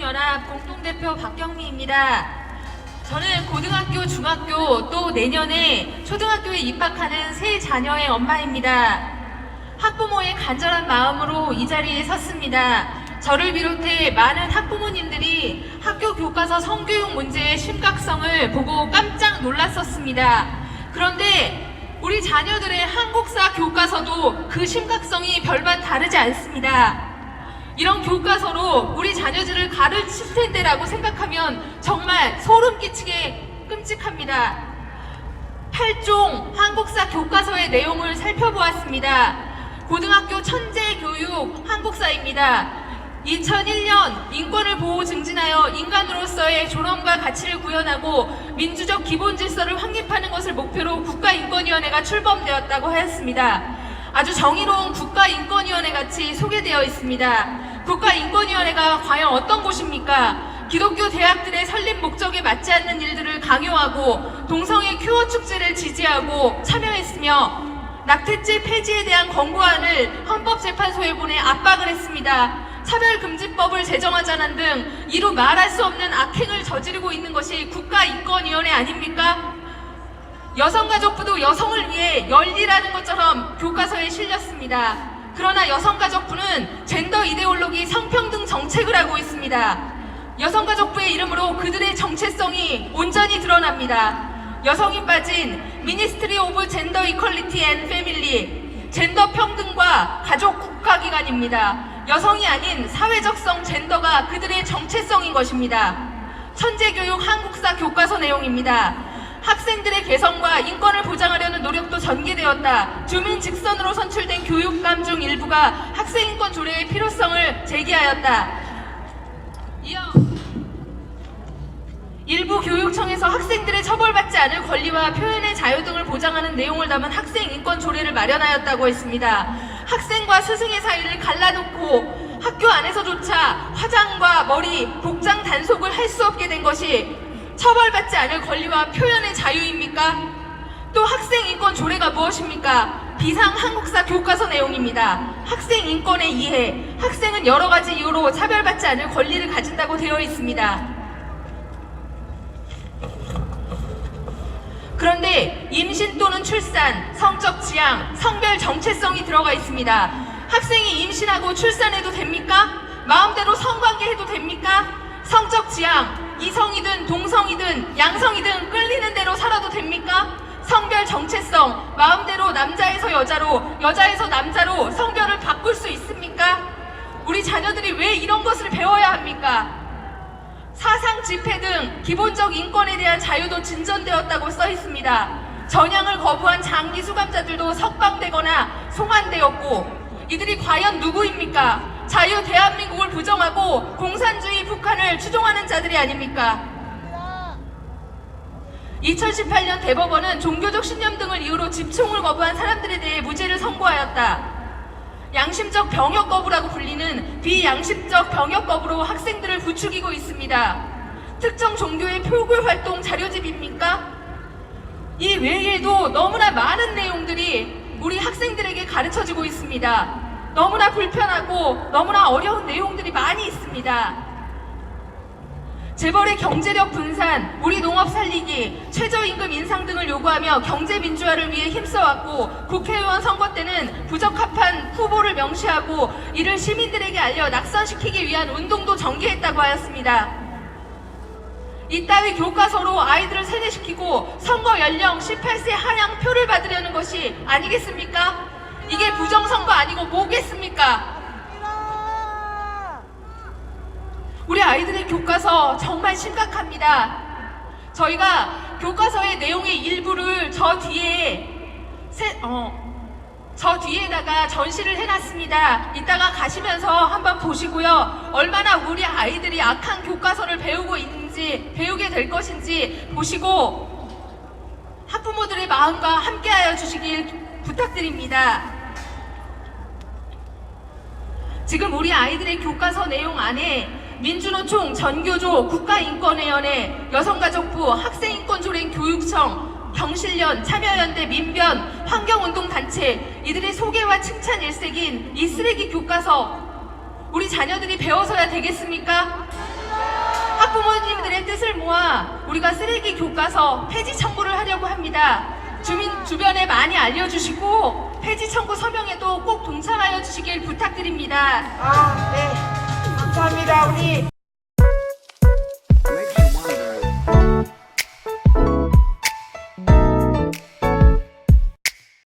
연합 공동대표 박경미입니다. 저는 고등학교, 중학교 또 내년에 초등학교에 입학하는 세 자녀의 엄마입니다. 학부모의 간절한 마음으로 이 자리에 섰습니다. 저를 비롯해 많은 학부모님들이 학교 교과서 성교육 문제의 심각성을 보고 깜짝 놀랐었습니다. 그런데 우리 자녀들의 한국사 교과서도 그 심각성이 별반 다르지 않습니다. 이런 교과서로 우리 자녀들을 가르칠 텐데라고 생각하면 정말 소름 끼치게 끔찍합니다. 8종 한국사 교과서의 내용을 살펴보았습니다. 고등학교 천재 교육 한국사입니다. 2001년 인권을 보호 증진하여 인간으로서의 존엄과 가치를 구현하고 민주적 기본 질서를 확립하는 것을 목표로 국가인권위원회가 출범되었다고 하였습니다. 아주 정의로운 국가인권위원회 같이 소개되어 있습니다. 국가인권위원회가 과연 어떤 곳입니까? 기독교 대학들의 설립 목적에 맞지 않는 일들을 강요하고 동성애 큐어 축제를 지지하고 참여했으며 낙태죄 폐지에 대한 권고안을 헌법재판소에 보내 압박을 했습니다. 차별금지법을 제정하자는 등 이루 말할 수 없는 악행을 저지르고 있는 것이 국가인권위원회 아닙니까? 여성가족부도 여성을 위해 열리라는 것처럼 교과서에 실렸습니다. 그러나 여성가족부는 젠더 이데올로기 성평등 정책을 하고 있습니다. 여성가족부의 이름으로 그들의 정체성이 온전히 드러납니다. 여성이 빠진 미니스트리 오브 젠더 이퀄리티 앤 패밀리 젠더 평등과 가족 국가기관입니다. 여성이 아닌 사회적성 젠더가 그들의 정체성인 것입니다. 천재교육 한국사 교과서 내용입니다. 학생들의 개성과 인권을 보장하려는 노력도 전개되었다. 주민 직선으로 선출된 교육감 중 일부가 학생인권 조례의 필요성을 제기하였다. 이어 일부 교육청에서 학생들의 처벌받지 않을 권리와 표현의 자유 등을 보장하는 내용을 담은 학생 인권 조례를 마련하였다고 했습니다. 학생과 스승의 사이를 갈라놓고 학교 안에서조차 화장과 머리, 복장 단속을 할 수 없게 된 것이 처벌받지 않을 권리와 표현의 자유입니까? 또 학생 인권 조례가 무엇입니까? 비상 한국사 교과서 내용입니다. 학생 인권의 이해, 학생은 여러 가지 이유로 차별받지 않을 권리를 가진다고 되어 있습니다. 그런데 임신 또는 출산, 성적 지향, 성별 정체성이 들어가 있습니다. 학생이 임신하고 출산해도 됩니까? 마음대로 성관계 해도 됩니까? 성적 지향, 이성이든 동성이든 양성이든 끌리는 대로 살아도 됩니까? 성별 정체성, 마음대로 남자에서 여자로, 여자에서 남자로 성별을 바꿀 수 있습니까? 우리 자녀들이 왜 이런 것을 배워야 합니까? 사상 집회 등 기본적 인권에 대한 자유도 진전되었다고 써 있습니다. 전향을 거부한 장기 수감자들도 석방되거나 송환되었고 이들이 과연 누구입니까? 자유 대한민국을 부정하고 공산주의 북한을 추종하는 자들이 아닙니까? 2018년 대법원은 종교적 신념 등을 이유로 집총을 거부한 사람들에 대해 무죄를 선고하였다. 양심적 병역 거부라고 불리는 비양심적 병역 거부로 학생들을 부추기고 있습니다. 특정 종교의 표굴 활동 자료집입니까? 이 외에도 너무나 많은 내용들이 우리 학생들에게 가르쳐지고 있습니다. 너무나 불편하고 너무나 어려운 내용들이 많이 있습니다. 재벌의 경제력 분산, 우리 농업 살리기, 최저임금 인상 등을 요구하며 경제 민주화를 위해 힘써왔고 국회의원 선거 때는 부적합한 후보를 명시하고 이를 시민들에게 알려 낙선시키기 위한 운동도 전개했다고 하였습니다. 이따위 교과서로 아이들을 세뇌시키고 선거 연령 18세 하향 표를 받으려는 것이 아니겠습니까? 이게 부정선거 아니고 뭐겠습니까? 우리 아이들의 교과서 정말 심각합니다. 저희가 교과서의 내용의 일부를 저 뒤에 세, 어, 저 뒤에다가 전시를 해놨습니다. 이따가 가시면서 한번 보시고요. 얼마나 우리 아이들이 악한 교과서를 배우고 있는지, 배우게 될 것인지 보시고 학부모들의 마음과 함께하여 주시길 부탁드립니다. 지금 우리 아이들의 교과서 내용 안에 민주노총, 전교조, 국가인권위원회, 여성가족부, 학생인권조례 교육청, 경실련, 참여연대, 민변, 환경운동단체 이들의 소개와 칭찬 일색인 이 쓰레기 교과서 우리 자녀들이 배워서야 되겠습니까? 학부모님들의 뜻을 모아 우리가 쓰레기 교과서 폐지 청구를 하려고 합니다. 주민 주변에 많이 알려주시고 폐지 청구 서명에도 꼭 동참하여 주시길 부탁드립니다. 아, 네.